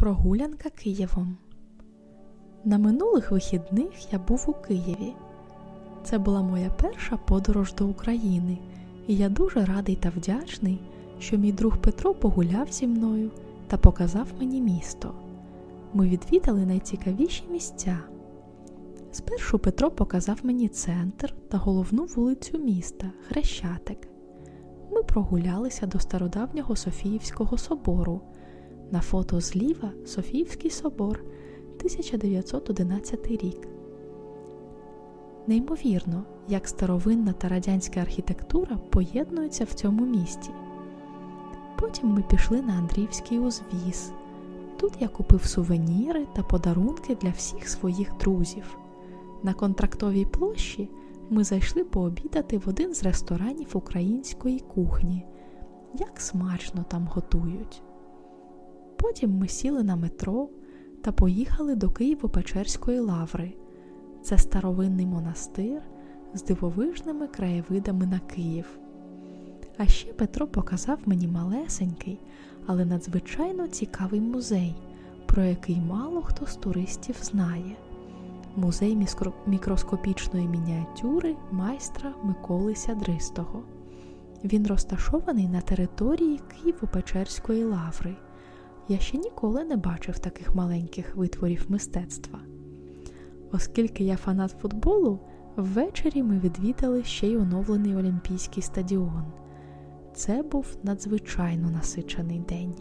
Прогулянка Києвом. На минулих вихідних я був у Києві. Це була моя перша подорож до України, і я дуже радий та вдячний, що мій друг Петро погуляв зі мною та показав мені місто. Ми відвідали найцікавіші місця. Спершу Петро показав мені центр та головну вулицю міста Хрещатик. Ми прогулялися до стародавнього Софіївського собору. На фото зліва Софіївський собор 1911 рік. Неймовірно, як старовинна та радянська архітектура поєднуються в цьому місті. Потім ми пішли на Андріївський узвіз. Тут я купив сувеніри та подарунки для всіх своїх друзів. На контрактовій площі ми зайшли пообідати в один з ресторанів української кухні. Як смачно там готують. Потім ми сіли на метро та поїхали до Києво-Печерської лаври. Це старовинний монастир з дивовижними краєвидами на Київ. А ще Петро показав мені малесенький, але надзвичайно цікавий музей, про який мало хто з туристів знає. Музей мікроскопічної мініатюри майстра Миколи Сядристого. Він розташований на території Києво-Печерської лаври. Я ще ніколи не бачив таких маленьких витворів мистецтва. Оскільки я фанат футболу, ввечері ми відвідали ще й оновлений Олімпійський стадіон. Це був надзвичайно насичений день.